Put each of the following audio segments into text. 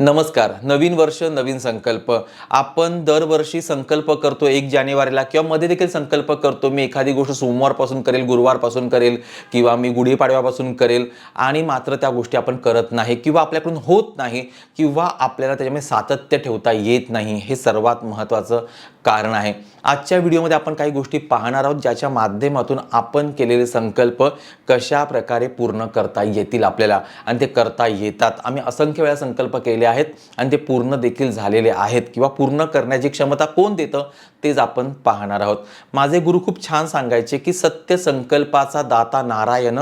नमस्कार. नवीन वर्ष नवीन संकल्प. आपण दरवर्षी संकल्प करतो एक जानेवारीला किंवा मध्ये देखील संकल्प करतो. मी एखादी गोष्ट सोमवारपासून करेल गुरुवारपासून करेल किंवा मी गुढीपाडव्यापासून करेल आणि मात्र त्या गोष्टी आपण करत नाही किंवा आपल्याकडून होत नाही किंवा आपल्याला त्याच्यामध्ये सातत्य ठेवता येत नाही हे सर्वात महत्त्वाचं कारण आहे. आजच्या व्हिडिओमध्ये आपण काही गोष्टी पाहणार आहोत ज्याच्या माध्यमातून आपण केलेले संकल्प कशा प्रकारे पूर्ण करता येतील आपल्याला. आणि ते करता येतात. आम्ही असंख्य वेळा संकल्प केले आहेत आणि ते पूर्ण देखील झालेले आहेत किंवा पूर्ण करण्याची क्षमता कोण देतं तेच आपण पाहणार आहोत. माझे गुरु खूप छान सांगायचे की सत्य संकल्पाचा दाता नारायण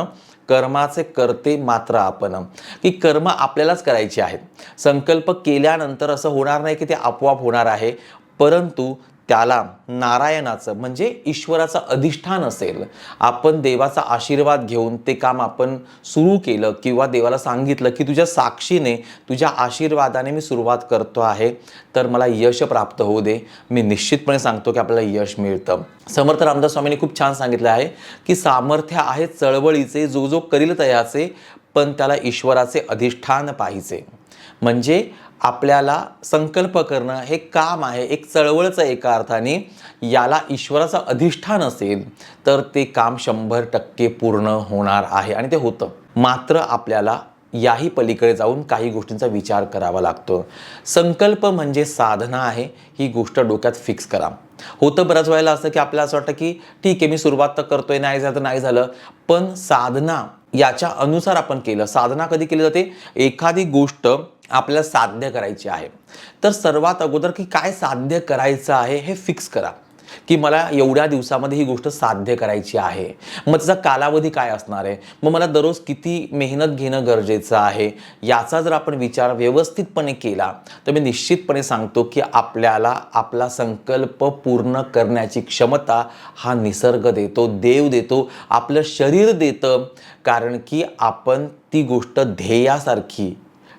कर्माचे करते मात्र आपण. की कर्म आपल्यालाच करायचे आहेत. संकल्प केल्यानंतर असं होणार नाही की ते आपोआप होणार आहे. परंतु त्याला नारायणाचं म्हणजे ईश्वराचं अधिष्ठान असेल आपण देवाचा आशीर्वाद घेऊन ते काम आपण सुरू केलं किंवा देवाला सांगितलं की तुझ्या साक्षीने तुझ्या आशीर्वादाने मी सुरुवात करतो आहे तर मला यश प्राप्त होऊ दे. मी निश्चितपणे सांगतो की आपल्याला यश मिळतं. समर्थ रामदास स्वामींनी खूप छान सांगितलं आहे की सामर्थ्य आहे चळवळीचे जो जो करील तयाचे पण त्याला ईश्वराचे अधिष्ठान पाहिजे. म्हणजे आपल्याला संकल्प करणं हे काम आहे एक चळवळचं एका अर्थाने. याला ईश्वराचं अधिष्ठान असेल तर ते काम शंभर टक्के पूर्ण होणार आहे आणि ते होतं. मात्र आपल्याला याही पलीकडे जाऊन काही गोष्टींचा विचार करावा लागतो. संकल्प म्हणजे साधना आहे ही गोष्ट डोक्यात फिक्स करा. होतं बऱ्याच वेळेला असं की आपल्याला असं वाटतं की ठीक आहे मी सुरुवात तर करतोय नाही झालं तर नाही झालं. पण साधना याच्या अनुसार आपण केलं. साधना कधी केली जाते? एखादी गोष्ट आपल्याला साध्य करायची आहे. तर सर्वात अगोदर की काय साध्य करायचं आहे हे फिक्स करा. की मला एवढ्या दिवसामध्ये ही गोष्ट साध्य करायची आहे. मग त्याचा कालावधी काय असणार आहे? मग मला दररोज किती मेहनत घेणं गरजेचं आहे? याचा जर आपण विचार व्यवस्थितपणे केला तर मी निश्चितपणे सांगतो की आपल्याला आपला संकल्प पूर्ण करण्याची क्षमता हा निसर्ग देतो देव देतो आपलं शरीर देतं. कारण की आपण ती गोष्ट ध्येयासारखी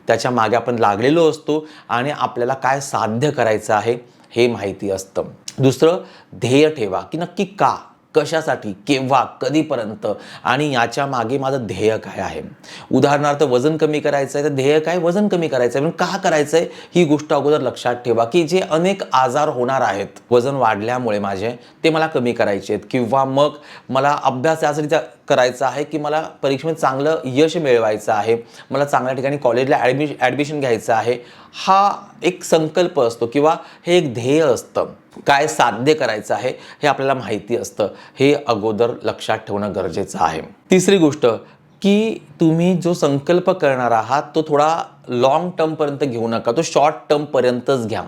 त्याच्यामागे आपण लागलेलो असतो आणि आपल्याला काय साध्य करायचं आहे हे माहिती असतं. दुसरं ध्येय ठेवा की नक्की का कशासाठी केव्हा कधीपर्यंत आणि याच्या मागे माझं ध्येय काय आहे? उदाहरणार्थ वजन कमी करायचं आहे तर ध्येय काय? वजन कमी करायचं आहे पण का करायचं आहे ही गोष्ट अगोदर लक्षात ठेवा की जे अनेक आजार होणार आहेत वजन वाढल्यामुळे माझे ते मला कमी करायचे आहेत. किंवा मग मला अभ्यास यासाठी त्या- करायचं आहे की मला परीक्षेमध्ये चांगलं यश मिळवायचं आहे. मला चांगल्या ठिकाणी कॉलेजला ॲडमिश ॲडमिशन घ्यायचं आहे. हा एक संकल्प असतो किंवा हे एक ध्येय असतं. काय साध्य करायचं आहे हे आपल्याला माहिती असतं. हे अगोदर लक्षात ठेवणं गरजेचं आहे. तिसरी गोष्ट की तुम्ही जो संकल्प करणार आहात तो थोडा लॉंग टर्मपर्यंत घेऊ नका. तो शॉर्ट टर्मपर्यंतच घ्या.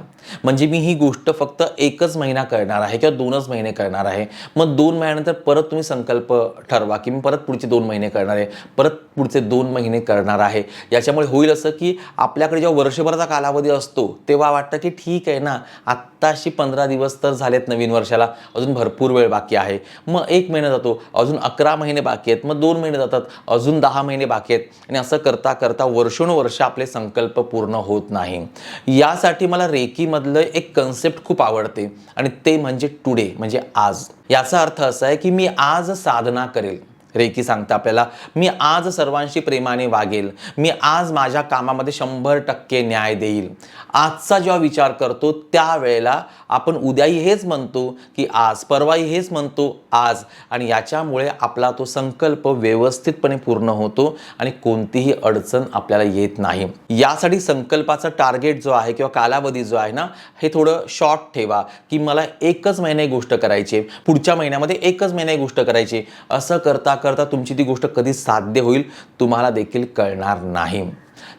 म्हणजे मी ही गोष्ट फक्त एकच महिना करणार आहे किंवा दोनच महिने करणार आहे. मग दोन महिन्यानंतर परत तुम्ही संकल्प ठरवा की मी परत पुढचे दोन महिने करणार आहे परत पुढचे दोन महिने करणार आहे. याच्यामुळे होईल असं की आपल्याकडे जेव्हा वर्षभराचा कालावधी असतो तेव्हा वाटतं की ठीक आहे ना आत्ताशी पंधरा दिवस तर झालेत नवीन वर्षाला अजून भरपूर वेळ बाकी आहे. मग एक महिना जातो अजून अकरा महिने बाकी आहेत मग दोन महिने जातात अजून दहा महिने बाकी आहेत. आणि असं करता करता वर्षानुवर्ष आपले संकल्प पूर्ण होत नाही. यासाठी मला रेकीमधलं एक कन्सेप्ट खूप आवडते. आणि ते म्हणजे टुडे म्हणजे आज. याचा अर्थ असा आहे की मी आज साधना करेल. रेकी सांगता आपल्याला मी आज सर्वांशी प्रेमाने वागेल मी आज माझ्या कामामध्ये शंभर टक्के न्याय देईल आजचा जेव्हा विचार करतो त्यावेळेला आपण उद्याही हेच म्हणतो की आज परवाही हेच म्हणतो आज आणि याच्यामुळे आपला तो संकल्प व्यवस्थितपणे पूर्ण होतो आणि कोणतीही अडचण आपल्याला येत नाही यासाठी संकल्पाचा टार्गेट जो आहे किंवा कालावधी जो आहे ना हे थोडं शॉर्ट ठेवा की मला एकच महिने गोष्ट करायची आहे. पुढच्या महिन्यामध्ये एकच महिने गोष्ट करायची आहे. असं करता करता तुमची ती गोष्ट कधी साध्य होईल तुम्हाला देखील कळणार नाही.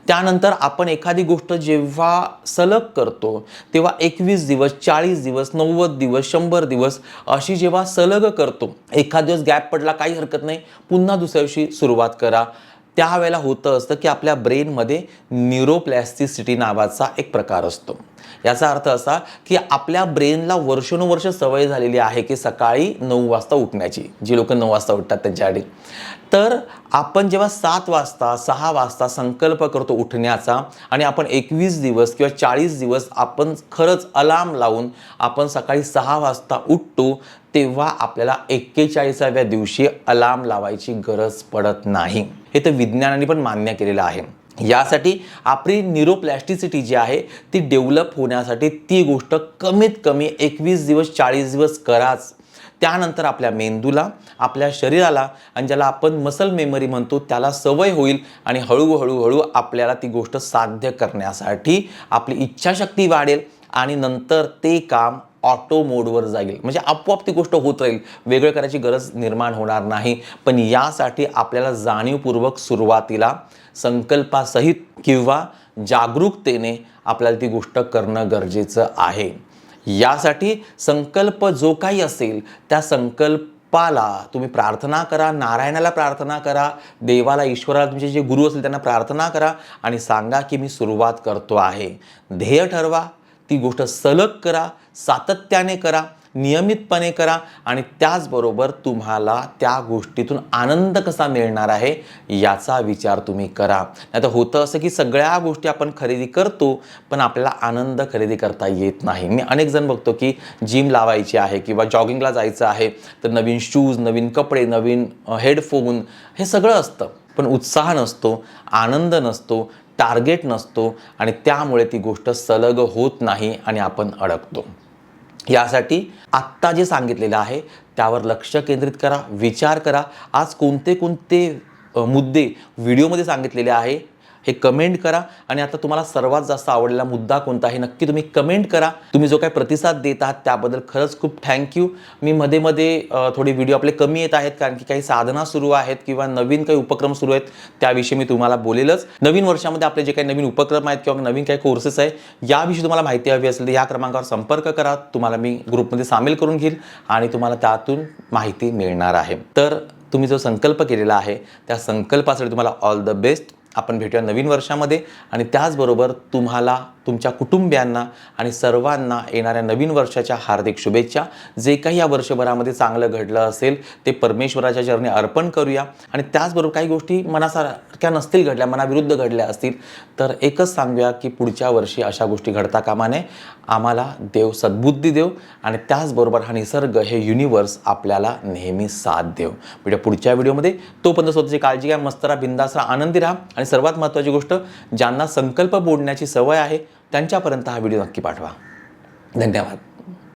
त्यानंतर आपण एखादी गोष्ट जेव्हा सलग करतो तेव्हा एकवीस दिवस चाळीस दिवस नव्वद दिवस शंभर दिवस अशी जेव्हा सलग करतो एखाद दिवस गॅप पडला काही हरकत नाही पुन्हा दुसऱ्या दिवशी सुरुवात करा. त्यावेळेला होतं असतं की आपल्या ब्रेनमध्ये न्यूरोप्लॅस्टिसिटी नावाचा एक प्रकार असतो. याचा अर्थ असा की आपल्या ब्रेनला वर्षानुवर्ष सवय झालेली आहे की सकाळी नऊ वाजता उठण्याची जी लोक नऊ वाजता उठतात त्यांच्यासाठी. तर आपण जेव्हा सात वाजता सहा वाजता संकल्प करतो उठण्याचा आणि आपण एकवीस दिवस किंवा चाळीस दिवस आपण खरंच अलार्म लावून आपण सकाळी सहा वाजता उठतो तेव्हा आपल्याला एक्केचाळीसाव्या दिवशी अलार्म लावायची गरज पडत नाही. हे तर विज्ञानाने पण मान्य केलेलं आहे. यासाठी आपली न्यूरोप्लॅस्टिसिटी जी आहे ती डेव्हलप होण्यासाठी ती गोष्ट कमीत कमी एकवीस दिवस चाळीस दिवस कराच. त्यानंतर आपल्या मेंदूला आपल्या शरीराला आणि ज्याला आपण मसल मेमरी म्हणतो त्याला सवय होईल आणि हळूहळू हळू आपल्याला ती गोष्ट साध्य करण्यासाठी आपली इच्छाशक्ती वाढेल आणि नंतर ते काम ऑटो मोडवर जाईल. म्हणजे आपोआप ती गोष्ट होत राहील. वेगळं करायची गरज निर्माण होणार नाही. पण यासाठी आपल्याला जाणीवपूर्वक सुरुवातीला संकल्पासहित किंवा जागरूकतेने आपल्याला ती गोष्ट करणं गरजेचं आहे. यासाठी संकल्प जो काही असेल त्या संकल्पाला तुम्ही प्रार्थना करा नारायणाला प्रार्थना करा देवाला ईश्वराला तुमचे जे गुरु असतील त्यांना प्रार्थना करा आणि सांगा की मी सुरुवात करतो आहे. ध्येय ठरवा ती गोष्ट सलग करा सातत्याने करा नियमितपणे करा आणि त्याचबरोबर तुम्हाला त्या गोष्टीतून आनंद कसा मिळणार आहे याचा विचार तुम्ही करा. नाही तर होतं असं की सगळ्या गोष्टी आपण खरेदी करतो पण आपल्याला आनंद खरेदी करता येत नाही. मी अनेक जण बघतो की जिम लावायची आहे किंवा जॉगिंगला जायचं आहे तर नवीन शूज नवीन कपडे नवीन हेडफोन हे सगळं असतं. पण उत्साह नसतो आनंद नसतो टार्गेट नसतो आणि त्यामुळे ती गोष्ट सलग होत नाही आणि आपण अडकतो. यासाठी आत्ता जे सांगितलेलं आहे त्यावर लक्ष केंद्रित करा विचार करा. आज कोणते कोणते मुद्दे व्हिडिओमध्ये सांगितलेले आहे हे कमेंट करा. आणि आता तुम्हाला सर्वात जास्त आवडलेला मुद्दा कोणता हे नक्की तुम्ही कमेंट करा. तुम्ही जो काही प्रतिसाद देत आहात त्याबद्दल खरंच खूप थँक्यू मी मध्ये मध्ये थोडे व्हिडिओ आपले कमी येत आहेत कारण की काही साधना सुरू आहेत किंवा नवीन काही उपक्रम सुरू आहेत त्याविषयी मी तुम्हाला बोलेलच. नवीन वर्षामध्ये आपले जे काही नवीन उपक्रम आहेत किंवा नवीन काही कोर्सेस आहे याविषयी तुम्हाला माहिती हवी असेल तर या क्रमांकावर संपर्क करा. तुम्हाला मी ग्रुपमध्ये सामील करून घेईल आणि तुम्हाला त्यातून माहिती मिळणार आहे. तर तुम्ही जो संकल्प केलेला आहे त्या संकल्पासाठी तुम्हाला ऑल द बेस्ट आपण भेटूया नवीन वर्षामध्ये. आणि त्याचबरोबर तुम्हाला तुमच्या कुटुंबियांना आणि सर्वांना येणाऱ्या नवीन वर्षाच्या हार्दिक शुभेच्छा. जे काही या वर्षभरामध्ये चांगलं घडलं असेल ते परमेश्वराच्या चरणी अर्पण करूया. आणि त्याचबरोबर काही गोष्टी मनासारख्या नसतील घडल्या मनाविरुद्ध घडल्या असतील तर एकच सांगूया की पुढच्या वर्षी अशा गोष्टी घडता कामा नये. आम्हाला देव सद्बुद्धी देव आणि त्याचबरोबर हा निसर्ग हे युनिवर्स आपल्याला नेहमी साथ देव. म्हणजे पुढच्या व्हिडिओमध्ये. तोपर्यंत स्वतःची काळजी घ्या मस्त राहा बिंदास राहा आनंदी राहा. आणि सर्वात महत्त्वाची गोष्ट ज्यांना संकल्प बोलण्याची सवय आहे त्यांच्यापर्यंत हा व्हिडिओ नक्की पाठवा. धन्यवाद.